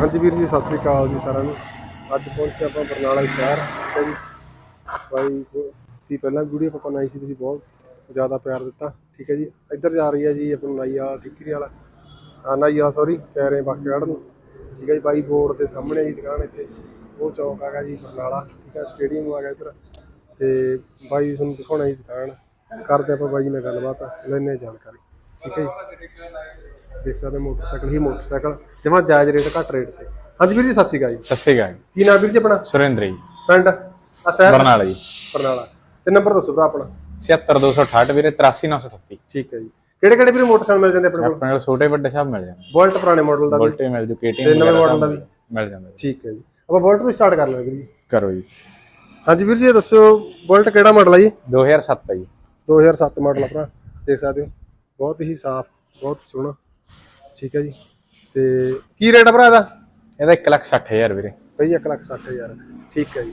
ਹਾਂਜੀ ਵੀਰ ਜੀ, ਸਤਿ ਸ੍ਰੀ ਅਕਾਲ ਜੀ ਸਾਰਿਆਂ ਨੂੰ। ਅੱਜ ਪਹੁੰਚੇ ਆਪਾਂ ਬਰਨਾਲਾ ਸ਼ਹਿਰ। ਠੀਕ ਬਾਈ ਦੀ ਪਹਿਲਾਂ ਵੀਡੀਓ ਆਪਾਂ ਬਣਾਈ ਸੀ, ਤੁਸੀਂ ਬਹੁਤ ਜ਼ਿਆਦਾ ਪਿਆਰ ਦਿੱਤਾ। ਠੀਕ ਹੈ ਜੀ, ਇੱਧਰ ਜਾ ਰਹੀ ਹੈ ਜੀ ਆਪਣਾ ਨਾਈ ਵਾਲਾ ਠਿੱਕਰੀ ਵਾਲਾ। ਆ ਨਾਈ ਵਾਲਾ ਸੌਰੀ ਕਹਿ ਰਹੇ ਬਾਕੀਗੜ੍ਹ ਨੂੰ। ਠੀਕ ਹੈ ਜੀ, ਬਾਈ ਬੋਰਡ ਦੇ ਸਾਹਮਣੇ ਜੀ ਦੁਕਾਨ ਇੱਥੇ। ਉਹ ਚੌਕ ਹੈਗਾ ਜੀ ਬਰਨਾਲਾ। ਠੀਕ ਹੈ, ਸਟੇਡੀਅਮ ਆ ਗਿਆ ਇੱਧਰ। ਤੇ ਬਾਈ ਤੁਹਾਨੂੰ ਦਿਖਾਉਣਾ ਜੀ ਦੁਕਾਨ। ਕਰਦੇ ਆਪਾਂ ਬਾਈ ਨਾਲ ਗੱਲਬਾਤ ਲੈਣੇ ਹਾਂ ਜਾਣਕਾਰੀ। ਠੀਕ ਹੈ ਜੀ। ਦੇਖ ਸਕਦੇ ਮੋਟਰਸਾਈਕਲ ਹੀ ਮੋਟਰਸਾਈਕਲ ਜਮਾ ਜਾਇਜ਼ ਰੇਟ ਘੱਟ ਰੇਟ ਤੇ। ਹਾਂਜੀ ਵੀਰ ਜੀ ਸਤਿ ਸ਼੍ਰੀ ਅਕਾਲ ਜੀ। ਸਤਿ ਸ਼੍ਰੀ ਅਕਾਲ ਜੀ। ਕੀ ਨਾਮ ਵੀਰ ਜੀ ਆਪਣਾ? ਸੁਰਿੰਦਰ ਜੀ। ਪਿੰਡ? ਆ ਸ਼ਹਿਰ? ਬਰਨਾਲਾ ਜੀ। ਬਰਨਾਲਾ। ਤੇ ਨੰਬਰ ਦੱਸੋ ਭਰਾ ਆਪਣਾ। 76268 ਵੀਰੇ 83938 ਠੀਕ ਹੈ ਜੀ। ਕਿਹੜੇ ਕਿਹੜੇ ਵੀਰੇ ਮੋਟਰਸਾਈਕਲ ਮਿਲ ਜਾਂਦੇ ਆਪਣੇ ਕੋਲ? ਆਪਣੇ ਕੋਲ ਛੋਟੇ ਵੱਡੇ ਸਭ ਮਿਲ ਜਾਂਦੇ। ਬੋਲਟ ਪੁਰਾਣੇ ਮਾਡਲ ਦਾ ਵੀ? ਬੁਲਟ ਮਿਲ ਜੂ ਕੇਟਿੰਗ ਤੇ ਨਵੇਂ ਮਾਡਲ ਦਾ ਵੀ? ਮਿਲ ਜਾਂਦਾ। ਠੀਕ ਹੈ ਜੀ। ਆਪਾਂ ਬੋਲਟ ਤੋਂ ਸਟਾਰਟ ਕਰ ਲਵਾਂਗੇ ਜੀ। ਕਰੋ ਜੀ। ਹਾਂਜੀ ਵੀਰ ਜੀ ਦੱਸੋ ਬੋਲਟ ਕਿਹੜਾ ਮਾਡਲ ਹੈ ਜੀ? 2007 ਹੈ ਜੀ। 2007 ਮਾਡਲ ਆਪਣਾ ਦੇਖ ਸਕਦੇ ਹੋ ਬਹੁਤ ਹੀ ਸਾਫ਼ ਬਹੁਤ ਸੋਹਣਾ। ਠੀਕ ਹੈ ਜੀ। ਤੇ ਕੀ ਰੇਟ ਆ ਭਰਾ ਇਹਦਾ? ਇਹਦਾ 160000 ਵੀਰੇ। ਬਈ 1 ਲੱਖ 60 ਹਜ਼ਾਰ। ਠੀਕ ਹੈ ਜੀ।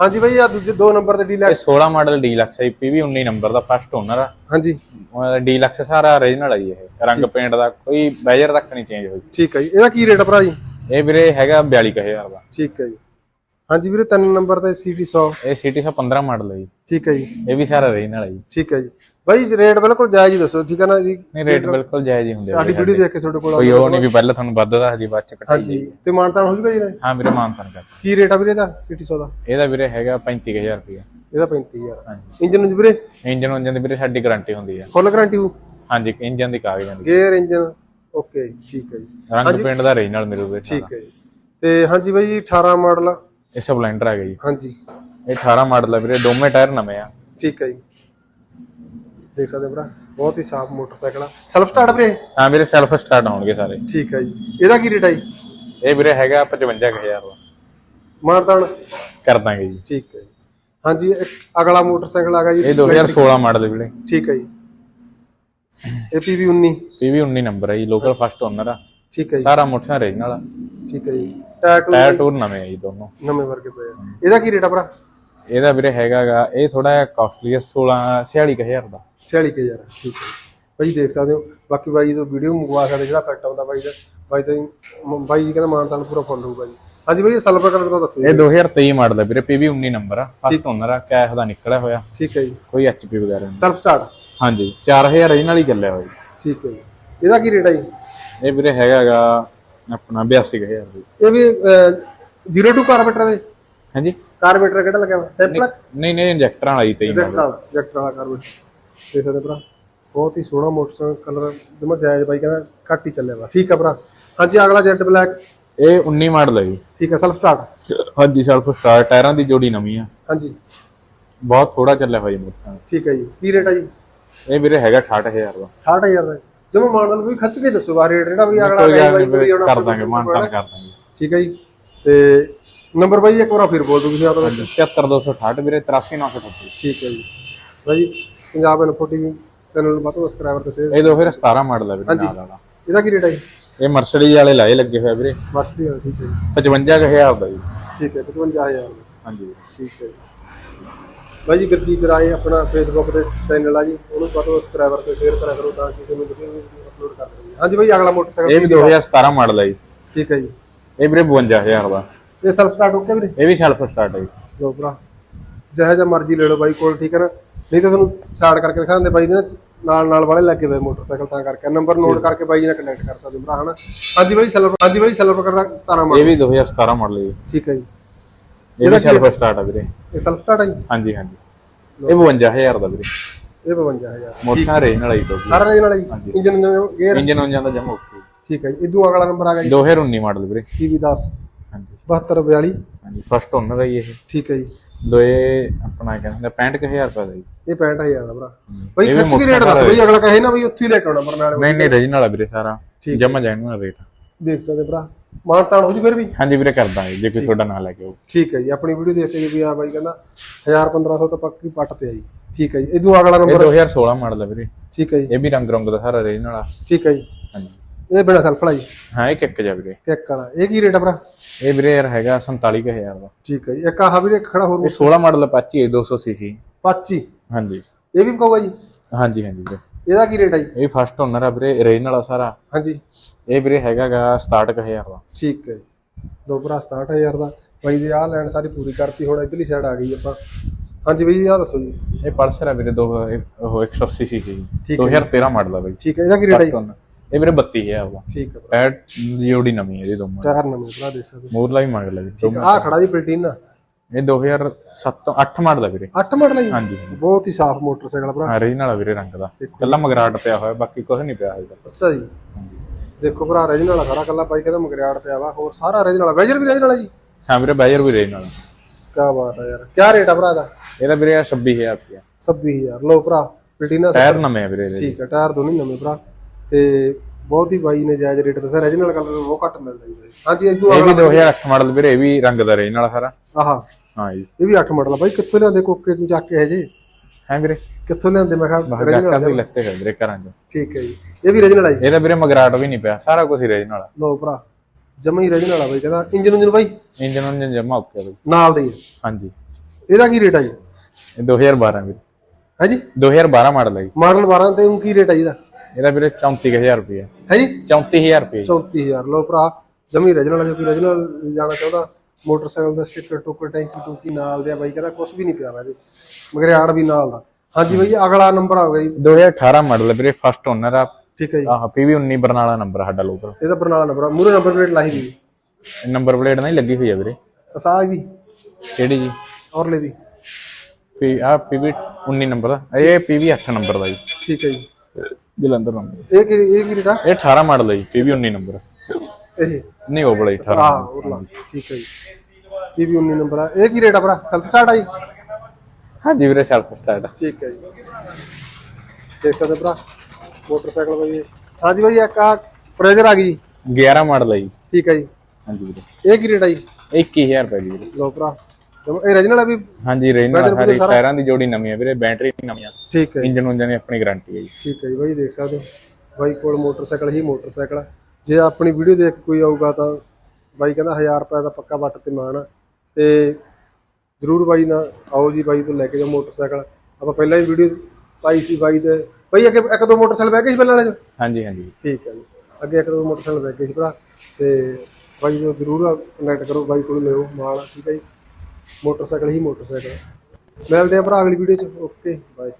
ਹਾਂਜੀ ਬਈ ਆ ਦੂਜੇ ਦੋ ਨੰਬਰ ਤੇ ਡੀਲੈਕਸ 16 ਮਾਡਲ ਡੀਲਕਸ ਹੈ ਪੀਵੀ 19 ਨੰਬਰ ਦਾ ਫਸਟ ਓਨਰ ਆ। ਹਾਂਜੀ। ਡੀਲਕਸ ਸਾਰਾ origignal ਹੈ ਜੀ ਇਹ। ਰੰਗ ਪੇਂਟ ਦਾ ਕੋਈ ਬੈਜਰ ਤੱਕ ਨਹੀਂ ਚੇਂਜ ਹੋਈ। ਠੀਕ ਹੈ ਜੀ। ਇਹਦਾ ਕੀ ਰੇਟ ਆ ਭਰਾ ਜੀ? ਇਹ ਵੀਰੇ ਹੈਗਾ 42000 ਦਾ। ਠੀਕ ਹੈ ਜੀ। ਹਾਂਜੀ ਵੀਰੇ ਤਿੰਨ ਨੰਬਰ ਤੇ ਸੀਟੀ 100 ਇਹ ਸਿਟੀ 115 ਮਾਡਲ ਹੈ ਜੀ। ਠੀਕ ਹੈ ਜੀ। ਇਹ ਵੀ ਸਾਰਾ origignal ਹੈ ਜੀ। ਠੀਕ ਹੈ ਜੀ। ਬਾਈ ਜੀ ਰੇਟ ਬਿਲਕੁਲ ਜਾਇਜ਼ ਹੀ ਦੱਸੋ ਠੀਕ ਹੈ ਨਾ ਜੀ? ਨਹੀਂ ਰੇਟ ਬਿਲਕੁਲ ਜਾਇਜ਼ ਹੀ ਹੁੰਦੇ ਆ ਸਾਡੀ ਵੀਡੀਓ ਦੇਖ ਕੇ ਤੁਹਾਡੇ ਕੋਲ ਕੋਈ ਉਹ ਨਹੀਂ ਵੀ ਪਹਿਲਾਂ ਤੁਹਾਨੂੰ ਵੱਧ ਦੱਸਦੀ ਬਾਅਦ ਚ ਘਟਾਈ ਹਾਂਜੀ ਤੇ ਮਾਨਤਾਨ ਹੋ ਜੂਗਾ ਜੀ? ਹਾਂ ਵੀਰੇ ਮਾਨਤਨ ਕਰ ਕੀ ਰੇਟ ਆ ਵੀਰੇ ਇਹਦਾ ਸੀਟੀ 100 ਦਾ? ਇਹਦਾ ਵੀਰੇ ਹੈਗਾ 35000 ਰੁਪਇਆ। ਇਹਦਾ 35000 ਹਾਂਜੀ। ਇੰਜਨ ਨੂੰ ਵੀਰੇ? ਇੰਜਨ ਉਂਜਨ ਦੀ ਵੀਰੇ ਸਾਡੀ ਗਾਰੰਟੀ ਹੁੰਦੀ ਆ। ਫੁੱਲ ਗਾਰੰਟੀ ਹੋ ਹਾਂਜੀ ਇੰਜਨ ਦੀ ਕਾਗਜ਼ਾਂ ਦੀ ਗੇਅਰ ਇੰਜਨ ਓਕੇ ਠੀਕ ਹੈ ਜੀ। ਰੰਗ ਪਿੰਡ ਦਾ origignal ਮਿਲੂਗਾ ਜੀ ਠੀਕ ਹੈ ਜੀ। ਤੇ ਹਾਂਜੀ ਬਾਈ ਜੀ 18 ਮਾਡਲ। ਇਹ ਸਪਲੈਂਡਰ ਹੈਗਾ ਜੀ। ਹਾਂਜੀ। ਇਹ 18 ਮਾਡਲ ਹੈ ਵੀਰੇ ਦੋਵੇਂ ਟਾਇਰ ਨਵੇਂ ਆ। ਠੀਕ ਹੈ ਜੀ। ਦੇਖ ਸਕਦੇ ਹੋ ਭਰਾ ਬਹੁਤ ਹੀ ਸਾਫ਼ ਮੋਟਰਸਾਈਕਲ ਆ। ਸੈਲਫ ਸਟਾਰਟ ਵੀਰੇ? ਹਾਂ ਵੀਰੇ ਸੈਲਫ ਸਟਾਰਟ ਹੋਣਗੇ ਸਾਰੇ। ਠੀਕ ਹੈ ਜੀ। ਇਹਦਾ ਕੀ ਰੇਟ ਹੈ ਜੀ? ਇਹ ਵੀਰੇ ਹੈਗਾ 55000 ਦਾ। ਮਾਨਤਾਨ ਕਰ ਦਾਂਗੇ ਜੀ। ਠੀਕ ਹੈ ਜੀ। ਹਾਂਜੀ ਅਗਲਾ ਮੋਟਰਸਾਈਕਲ ਆ ਗਿਆ ਜੀ। ਇਹ 2016 ਮਾਡਲ ਵੀਰੇ। ਠੀਕ ਹੈ ਜੀ। ਇਹ ਪੀਵੀ 19 ਪੀਵੀ 19 ਨੰਬਰ ਹੈ ਜੀ ਲੋਕਲ ਫਸਟ ਓਨਰ ਆ। ਠੀਕ ਹੈ ਜੀ। ਸਾਰਾ ਮੋਟਰਸਾਈਕਲ origignal ਆ। ਠੀਕ ਹੈ ਜੀ। ਟਾਇਰ ਟੂਰ ਨਵੇਂ ਆ ਜੀ ਦੋਨੋਂ। ਨਵੇਂ ਵਰਗੇ ਪਏ ਇਹਦਾ ਕੀ ਰੇਟ ਆ ਭਰਾ? ਇਹਦਾ ਵੀਰੇ ਹੈਗਾਗਾ ਇਹ ਥੋੜਾ ਜਿਹਾ ਕਾਸਟਲੀ ਹੈ 16 46000 ਦਾ। 46000 ਠੀਕ ਹੈ। ਭਾਈ ਦੇਖ ਸਕਦੇ ਹੋ ਬਾਕੀ ਬਾਈ ਤੋਂ ਵੀਡੀਓ ਮੰਗਵਾ ਸਕਦੇ ਜਿਹੜਾ ਫਿੱਟ ਆਉਂਦਾ ਬਾਈ ਦਾ ਬਾਈ ਤਾਂ ਬਾਈ ਜੀ ਕਹਿੰਦਾ ਮਾਨਤਾਨ ਪੂਰਾ ਫੁੱਲ ਹੋਊਗਾ ਜੀ। ਹਾਂਜੀ ਬਾਈ ਇਹ ਸਲਵਰ ਕਲਰ ਦਾ ਦੱਸੋ ਇਹ 2023 ਮਾਡਲ ਹੈ ਵੀਰੇ ਪੀਵੀ 19 ਨੰਬਰ ਆ ਫਸਟ ਓਨਰ ਆ ਕੈਸ਼ ਦਾ ਨਿਕਲਿਆ ਹੋਇਆ। ਠੀਕ ਹੈ ਜੀ। ਕੋਈ ਐਚਪੀ ਵਗੈਰਾ ਨਹੀਂ। ਸੈਲਫ ਸਟਾਰਟ ਹਾਂਜੀ 4000 origignal ਹੀ ਚੱਲਿਆ ਹੋਇਆ ਜੀ। ਠੀਕ ਹੈ ਜੀ। ਇਹਦਾ ਕੀ ਰੇਟ ਹੈ ਜੀ? ਇਹ ਵੀਰੇ ਹੈਗਾਗਾ ਆਪਣਾ 82000 ਦੀ ਇਹ ਵੀ 02 ਕਾਰਬੇਟਰ ਦੇ। ਹਾਂਜੀ? ਕਾਰਬੇਟਰ ਕਿਹੜਾ ਲੱਗਿਆ ਹੋਇਆ ਸੈਂਪਲ ਨਹੀਂ ਨਹੀਂ ਇੰਜੈਕਟਰਾਂ ਵਾਲੀ ਤੇ ਜੈਕਟਰ ਵਾਲਾ ਕਾਰਬੇਟਰ ਦੇਖ ਸਕਦੇ ਭਰਾ ਬਹੁਤ ਹੀ ਸੋਹਣਾ ਮੋਟਰਸਾਈਕਲ ਕਲਰ ਜਮਾ ਜਾਇਜ਼ ਬਾਈ ਕਹਿੰਦਾ ਘੱਟ ਹੀ ਚੱਲਿਆ ਵਾ। ਠੀਕ ਆ ਭਰਾ। ਹਾਂਜੀ ਅਗਲਾ ਜੈਟ ਬਲੈਕ ਇਹ 19 ਮਾਡਲ ਹੈ ਜੀ। ਠੀਕ ਹੈ ਸੈਲਫ ਸਟਾਰਟ ਹਾਂਜੀ ਸੈਲਫ ਸਟਾਰ ਟਾਇਰਾਂ ਦੀ ਜੋੜੀ ਨਵੀਂ ਆ। ਹਾਂਜੀ। ਬਹੁਤ ਥੋੜਾ ਚੱਲਿਆ ਹੋਇਆ ਜੀ ਮੋਟਰਸਾਈਕਲ। ਠੀਕ ਹੈ ਜੀ। ਕੀ ਰੇਟ ਹੈ ਜੀ? ਇਹ ਵੀਰੇ ਹੈਗਾ 68000 ਦਾ। 68000 ਦਾ। ਜਮਾ ਮਾਡਲ ਵੀ ਖੱਚ ਕੇ ਦੱਸੋ ਬਾ ਰੇਟ ਜਿਹੜਾ ਵੀ ਅਗਲਾ ਕਰ ਦਾਂਗੇ ਮਾਨਤਾਨ ਕਰ ਦਾਂਗੇ। ਠੀਕ ਹੈ ਜੀ। ਤੇ ਨੰਬਰ ਬਾਈ ਇੱਕ ਵਾਰ ਫਿਰ ਬੋਲ ਦਿਓ ਤੁਸੀਂ ਆਪਦਾ 76268 ਵੀਰੇ 83938 ਠੀਕ ਹੈ ਜੀ। ਬਾਈ ਪੰਜਾਬ ਇਨਫੋ ਟੀਵੀ ਚੈਨਲ ਨੂੰ ਬਾਤੋਂ ਸਬਸਕ੍ਰਾਈਬਰ ਤੇ ਇਹ 2017 ਮਾਡਲ ਹੈ ਵੀਰੇ ਨਾਲ ਵਾਲਾ। ਇਹਦਾ ਕੀ ਰੇਟ ਹੈ ਜੀ? ਇਹ ਮਰਸੀਡੀਜ਼ ਵਾਲੇ ਲਾਏ ਲੱਗੇ ਹੋਏ ਵੀਰੇ। ਬਸ ਹੈ ਠੀਕ ਹੈ ਜੀ। 55000 ਦਾ ਜੀ। ਠੀਕ ਹੈ 55000 ਹਾਂਜੀ। ਠੀਕ ਹੈ ਜੀ। ਬਾਈ ਜੀ ਗੁਰਜੀਤ ਰਾਏ ਆਪਣਾ ਫੇਸਬੁੱਕ ਤੇ ਚੈਨਲ ਆ ਜੀ ਉਹਨੂੰ ਬਾਤੋਂ ਸਬਸਕ੍ਰਾਈਬਰ ਤੇ ਸ਼ੇਅਰ ਕਰਿਆ ਕਰੋ ਤਾਂ ਕਿ ਤੁਹਾਨੂੰ ਵੀਡੀਓ ਅਪਲੋਡ ਕਰ ਦੇਣੀ ਹਾਂਜੀ ਬਾਈ ਅਗਲਾ ਮੋਟਰਸਾਈਕਲ ਇਹ ਵੀ 2017 ਮਾਡਲ ਹੈ ਜੀ। ਠੀਕ ਹੈ ਜੀ। ਇਹ ਵੀਰੇ 52000 ਦਾ। ਇਹ ਸੈਲਫ ਸਟਾਰਟ ਹੋ ਗਿਆ ਵੀਰੇ? ਇਹ ਵੀ ਸੈਲਫ ਸਟਾਰਟ ਹੈ ਜੀ। ਲੋ ਭਰਾ ਜਿਹੋ ਜਿਹਾ ਮਰਜ਼ੀ ਲੈ ਲਓ ਬਾਈ ਕੋਲ ਠੀਕ ਹੈ ਨਾ? ਨਹੀਂ ਤਾਂ ਤੁਹਾਨੂੰ ਸਟਾਰਟ ਕਰਕੇ ਦਿਖਾਉਂਦੇ ਬਾਈ ਦੇ ਨਾ ਨਾਲ ਨਾਲ ਵਾਲੇ ਲੱਗੇ ਹੋਏ ਮੋਟਰਸਾਈਕਲ ਤਾਂ ਕਰਕੇ। ਨੰਬਰ ਨੋਟ ਕਰਕੇ ਬਾਈ ਜੀ ਨਾਲ ਕਨੈਕਟ ਕਰ ਸਕਦੇ ਹੋ ਭਰਾ ਹਨਾ? ਹਾਂਜੀ ਬਾਈ ਸੈਲਫ ਹਾਂਜੀ ਬਾਈ ਸੈਲਫ ਕਰ 17 ਇਹ ਮਾਡਲ। ਵੀ 2017 ਮਾਡਲ ਹੈ ਜੀ। ਠੀਕ ਹੈ ਜੀ। ਇਹ ਵੀ ਸੈਲਫ ਸਟਾਰਟ ਹੈ ਵੀਰੇ। ਇਹ ਸੈਲਫ ਸਟਾਰਟ ਹੈ ਜੀ? ਹਾਂਜੀ ਹਾਂਜੀ। ਇਹ 52000 ਦਾ ਵੀਰੇ। ਇਹ 52000 ਮੋਟਰਸਾਈਕਲ ਰੇਂਜ ਨਾਲ ਹੀ ਦੋ ਸਾਰਾ ਰੇਂਜ ਨਾਲ ਜੀ ਇੰਜਨ ਗੇਅਰ ਇੰਜਨ ਉਂਜਨ ਦਾ ਜਮਾ ਓਕੇ। ਠੀਕ ਹੈ ਜੀ। ਇਦੋਂ ਅਗਲਾ ਨੰਬਰ ਆ ਗਿਆ ਜੀ। 2019 ਮਾਡਲ ਵੀਰੇ। ਟੀਵੀ 10 ਹਾਂਜੀ। 7242 ਹਾਂਜੀ ਫਸਟ ਓਨਰ ਹੈ ਇਹ। ਠੀਕ ਹੈ ਜੀ। ਦੋਏ ਆਪਣਾ ਕਹਿੰਦੇ 65000 ਰੁਪਏ ਦਾ ਜੀ। ਇਹ 65000 ਦਾ ਭਰਾ। ਬਾਈ ਖੱਚ ਕੇ ਰੇਟ ਦੱਸ ਬਈ ਅਗਲਾ ਕਹੇ ਨਾ ਬਈ ਉੱਥੇ ਹੀ ਲੈ ਕੇ ਆਉਣਾ ਬਰਨਾਲੇ ਨਹੀਂ ਨਹੀਂ original ਆ ਵੀਰੇ ਸਾਰਾ। ਜਮਾ ਜੈਨੂਅਲ ਰੇਟ। ਦੇਖ ਸਕਦੇ ਭਰਾ। ਮਾਨਤਾਨ ਹੋ ਜੂ ਫਿਰ ਵੀ? ਹਾਂਜੀ ਵੀਰੇ ਕਰ ਦਾਂਗੇ ਜੇ ਕੋਈ ਤੁਹਾਡਾ ਨਾਂ ਲੈ ਕੇ ਆਊ। ਠੀਕ ਹੈ ਜੀ ਆਪਣੀ ਵੀਡੀਓ ਦੇਖ ਕੇ ਵੀ ਆ ਬਾਈ ਕਹਿੰਦਾ 1000 1500 ਤਾਂ ਪੱਕੀ ਪੱਟ ਤੇ ਆ ਜੀ। ਠੀਕ ਹੈ ਜੀ ਇਦੋਂ ਅਗਲਾ ਨੰਬਰ 2016 ਮਾਡਲ ਹੈ ਵੀਰੇ। ਠੀਕ ਹੈ ਜੀ। ਇਹ ਵੀ ਰੰਗ ਰੰਗ ਦਾ ਸਾਰਾ original ਆ। ਠੀਕ ਹੈ ਜੀ। ਹਾਂਜੀ। ਇਹ ਬਿਨਾ ਸੈਲਫ ਵਾਲਾ ਜੀ। ਹਾਂ ਇਹ ਕਿੱਕ ਜਾ ਵੀਰੇ। ਕਿੱਕ ਵਾਲਾ। ਇਹ ਕੀ ਰੇਟ ਆ ਭਰਾ? ਇਹ ਵੀਰੇ ਯਾਰ ਹੈਗਾ 47000 ਦਾ। ਠੀਕ ਹੈ ਜੀ। ਇੱਕ ਆਹ ਵੀਰੇ ਖੜਾ ਹੋਰ ਇਹ 16 ਮਾਡਲ ਅਪਾਚੀ ਹੈ 200 ਸੀਸੀ। 25 ਹਾਂਜੀ। ਇਹ ਵੀ ਕਹੂਗਾ ਜੀ? ਹਾਂਜੀ ਹਾਂਜੀ ਵੀਰੇ। ਇਹਦਾ ਕੀ ਰੇਟ ਆ ਜੀ? ਇਹ ਫਸਟ ਓਨਰ ਆ ਵੀਰੇ ਓਰੀਜਨਲ ਆ ਸਾਰਾ। ਹਾਂਜੀ। ਇਹ ਵੀਰੇ ਹੈਗਾਗਾ 67000 ਦਾ। ਠੀਕ ਹੈ ਜੀ। ਦੋ ਭਰਾ 67000 ਦਾ। ਬਾਈ ਦੀ ਆਹ ਲੈਣ ਸਾਰੀ ਪੂਰੀ ਕਰਤੀ ਹੁਣ ਇਧਰਲੀ ਸਾਈਡ ਆ ਗਈ ਆਪਾਂ। ਹਾਂਜੀ ਬਈ ਆਹ ਦੱਸੋ ਜੀ। ਇਹ ਪਲਸਰ ਆ ਵੀਰੇ ਦੋ ਉਹ 180 ਸੀਸੀ। ਠੀਕ ਹੈ 2013 ਮਾਡਲ ਆ ਬਾਈ। ਠੀਕ ਹੈ ਇਹਦਾ ਕੀ ਰੇਟ ਆ ਜੀ? ਇਹ ਵੀਰੇ 32000 ਦਾ ਠੀਕ ਹੈ ਐਡ ਜੋੜੀ ਨਵੀਂ ਹੈ ਇਹਦੀ ਦੋਵਾਂ ਟਾਇਰ ਨਵੇਂ ਭਰਾ ਦੇ ਸਕਦੇ। ਮੂਰਲਾ ਵੀ ਮੰਗ ਲਿਆ ਜੀ ਠੀਕ ਆ ਖੜਾ ਜੀ ਪਲਟੀਨਾ ਇਹ 2007 8 ਮਾਡਲ ਆ ਵੀਰੇ। 8 ਮਾਡਲ ਹੈ ਜੀ? ਹਾਂਜੀ। ਬਹੁਤ ਹੀ ਸਾਫ਼ ਮੋਟਰਸਾਈਕਲ ਭਰਾ। ਓਰੀਜਨਲ ਆ ਵੀਰੇ ਰੰਗ ਦਾ। ਕੱਲਾ ਮਗਰਾਟ ਪਿਆ ਹੋਇਆ ਬਾਕੀ ਕੁਝ ਨਹੀਂ ਪਿਆ ਹੈਗਾ ਅੱਛਾ ਜੀ। ਦੇਖੋ ਭਰਾ ਰੇਜਨ ਵਾਲਾ ਖੜਾ ਕੱਲਾ ਬਾਈ ਕਹਿੰਦਾ ਮਗਰਿਆੜ ਪਿਆ ਵਾ ਹੋਰ ਸਾਰਾ ਰੇਜਨ ਵਾਲਾ ਵੈਜਰ ਵੀ ਰੇਜਨ ਵਾਲਾ ਜੀ? ਹਾਂ ਵੀਰੇ ਬਾਇਰ ਵੀ ਓਰੀਜਨਲ ਕੀ ਬਾਤ ਹੈ ਯਾਰ। ਕੀ ਰੇਟ ਆ ਭਰਾ ਦਾ ਇਹਦਾ ਵੀਰੇ 26000 ਰੁਪਇਆ। 26000 ਲੋ ਭਰਾ ਪਲਟੀਨਾ ਟਾਇਰ ਨਵੇਂ ਵੀਰੇ ਠੀਕ ਹੈ ਟਾਇਰ ਦੋਨੇ ਨਵੇਂ ਭਰਾ। ਤੇ ਬਹੁਤ ਹੀ ਬਾਈ ਨੇ ਜਾਇਜ਼ ਰੇਟ ਦੱਸਿਆ ਰੇਜਨਲ ਕਲਰ ਬਹੁਤ ਘੱਟ ਮਿਲਦਾ ਜੀ ਬਾਈ। ਹਾਂਜੀ ਇਹ ਵੀ 2008 ਮਾਡਲ ਵੀਰੇ ਇਹ ਵੀ ਰੰਗ ਦਾ ਓਰੀਜਨਲ ਸਾਰਾ। ਆਹਾ। ਹਾਂ ਜੀ। ਇਹ ਵੀ 8 ਮਾਡਲ ਆ ਬਾਈ ਕਿੱਥੋਂ ਲਿਆਂਦੇ ਕੋਕੇ ਤੋਂ ਚੱਕ ਕੇ ਹੈ ਜੀ ਹੈ ਵੀਰੇ? ਕਿੱਥੋਂ ਲਿਆਂਦੇ? ਮੈਂ ਕਿਹਾ ਬਾਹਰ ਜਾ ਕੇ ਲੱਤੇ ਹੋਏ ਵੀਰੇ ਘਰਾਂ 'ਚ। ਠੀਕ ਹੈ ਜੀ। ਇਹ ਵੀ ਰੇਜਨਲ ਆ ਜੀ। ਇਹਦਾ ਵੀਰੇ ਮਗਰਾਟ ਵੀ ਨਹੀਂ ਪਿਆ ਸਾਰਾ ਕੁਝ ਹੀ ਓਰੀਜਨਲ ਆ। ਲੋ ਭਰਾ ਜਮਾ ਹੀ ਰੇਜਨਲ ਆ ਬਾਈ ਕਹਿੰਦਾ ਇੰਜਨ ਉਂਜਨ ਬਾਈ? ਇੰਜਨ ਉਂਜਨ ਜਮਾ ਓਕੇ ਬਈ। ਨਾਲ ਦੇ ਹੀ ਆ। ਹਾਂਜੀ। ਇਹਦਾ ਕੀ ਰੇਟ ਆ ਜੀ? ਇਹ 2012 ਵੀਰੇ। ਹੈ ਜੀ? 2012 ਮਾਡਲ ਹੈ ਜੀ। ਮਾਡਲ 12 ਤੇ ਉਹ ਕੀ ਰੇਟ ਆ ਜੀ ਦਾ ਇਹਦਾ ਵੀਰੇ 34000 ਰੁਪਇਆ ਹੈ ਜੀ? 34000 ਰੁਪਏ 34000 ਲੋ ਭਰਾ ਜਮੀ ਰਜਨਲ ਜੇ ਕੋਈ ਰਜਨਲ ਜਾਣਾ ਚਾਹੁੰਦਾ ਮੋਟਰਸਾਈਕਲ ਦਾ ਸਟicker ਟੋਕਰ ਟੈਂਕੀ ਟੂਕੀ ਨਾਲ ਦੇ ਬਾਈ ਕਹਿੰਦਾ ਕੁਝ ਵੀ ਨਹੀਂ ਪਿਆ ਇਹਦੇ ਮਗਰ ਆੜ ਵੀ ਨਾਲ ਦਾ। ਹਾਂਜੀ ਬਾਈ ਅਗਲਾ ਨੰਬਰ ਆ ਗਿਆ ਜੀ। 2018 ਮਾਡਲ ਵੀਰੇ ਫਸਟ ਓਨਰ ਆ। ਠੀਕ ਹੈ ਜੀ। ਆਹ ਪੀਵੀ 19 ਬਰਨਾਲਾ ਨੰਬਰ ਸਾਡਾ ਲੋਕਲ ਇਹਦਾ ਬਰਨਾਲਾ ਨੰਬਰ ਮੂਰੇ ਨੰਬਰ ਪਲੇਟ ਲਾਹੀ ਦੀ ਨੰਬਰ ਪਲੇਟ ਨਹੀਂ ਲੱਗੀ ਹੋਈ ਆ ਵੀਰੇ। ਅਸਾਜ ਦੀ। ਕਿਹੜੀ ਜੀ? ਔਰਲੇ ਦੀ। ਪੀ ਆ ਪੀਵੀ 19 ਨੰਬਰ ਦਾ ਇਹ ਪੀਵੀ 8 ਨੰਬਰ ਦਾ ਜੀ। ਠੀਕ ਹੈ ਜੀ। ਜਲੰਧਰ ਨੰਬਰ ਇਹ ਕੀ ਇਹ ਕੀ ਰੇਟ ਆ ਇਹ 18 ਮਾਡਲ ਹੈ ਜੀ ਪੀਵੀ 19 ਨੰਬਰ ਇਹ? ਨਹੀਂ ਉਹ ਬੜਾ 18 ਆਹ ਔਰਲਾ ਠੀਕ ਹੈ ਜੀ। ਇਹ ਵੀ 19 ਨੰਬਰ ਆ। ਇਹ ਕੀ ਰੇਟ ਆ ਭਰਾ? ਸੈਲਫ ਸਟਾਰਟ ਆ ਜੀ? ਹਾਂਜੀ ਵੀਰੇ ਸੈਲਫ ਸਟਾਰਟ ਠੀਕ ਹੈ ਜੀ। ਦੇਖ ਸਕਦੇ ਭਰਾ ਮੋਟਰਸਾਈਕਲ ਬਾਈ। ਹਾਂਜੀ ਬਾਈ ਇੱਕ ਆ ਪ੍ਰੈਜ਼ਰ ਆ ਗਈ ਜੀ। 11 ਮਾਡਲ ਹੈ ਜੀ। ਠੀਕ ਹੈ ਜੀ। ਹਾਂਜੀ ਵੀਰੇ। ਇਹ ਕੀ ਰੇਟ ਆ ਜੀ? 21000 ਰੁਪਏ ਦੀ ਵੀਰੇ। ਲੋ ਭਰਾ ਇਹ ਰਜਨਲ ਆ ਵੀ ਹਾਂਜੀ ਰੇਂਜ ਨਾਲ ਸਾਰੀ ਟਾਇਰਾਂ ਦੀ ਜੋੜੀ ਨਵੀਂ ਹੈ ਵੀਰੇ ਬੈਟਰੀ ਨਵੀਂ ਆ। ਠੀਕ ਹੈ ਇੰਜਨ ਉਂਜਨ ਦੀ ਆਪਣੀ ਗਾਰੰਟੀ ਹੈ ਜੀ। ਠੀਕ ਹੈ ਜੀ ਬਾਈ ਦੇਖ ਸਕਦੇ ਹੋ। ਬਾਈ ਕੋਲ ਮੋਟਰਸਾਈਕਲ ਹੀ ਮੋਟਰਸਾਈਕਲ ਆ। ਜੇ ਆਪਣੀ ਵੀਡੀਓ ਦੇਖ ਕੋਈ ਆਊਗਾ ਤਾਂ ਬਾਈ ਕਹਿੰਦਾ 1000 ਰੁਪਏ ਦਾ ਪੱਕਾ ਵੱਟ ਤੇ ਆ। ਤੇ ਜਰੂਰ ਬਾਈ ਨਾਲ ਆਓ ਜੀ ਬਾਈ ਤੋਂ ਲੈ ਕੇ ਜਾਓ ਮੋਟਰਸਾਈਕਲ। ਆਪਾਂ ਪਹਿਲਾਂ ਹੀ ਵੀਡੀਓ ਪਾਈ ਸੀ ਬਾਈ ਤੇ ਬਾਈ ਅੱਗੇ ਇੱਕ ਦੋ ਮੋਟਰਸਾਈਕਲ ਬਹਿ ਗਏ ਸੀ ਪਹਿਲਾਂ ਵਾਲੇ 'ਚ? ਹਾਂਜੀ ਹਾਂਜੀ। ਠੀਕ ਹੈ ਜੀ। ਅੱਗੇ ਇੱਕ ਦੋ ਮੋਟਰਸਾਈਕਲ ਬਹਿ ਗਏ ਸੀ ਭਰਾ। ਤੇ ਬਾਈ ਨੂੰ ਜਰੂਰ ਕਨੈਕਟ ਕਰੋ ਬਾਈ ਕੋਲ ਲਿਓ ਮਾਲ ਠੀਕ ਹੈ ਜੀ। ਮੋਟਰਸਾਈਕਲ ਹੀ ਮੋਟਰਸਾਈਕਲ। ਮਿਲਦੇ ਆ ਭਰਾ ਅਗਲੀ ਵੀਡੀਓ 'ਚ। Okay bye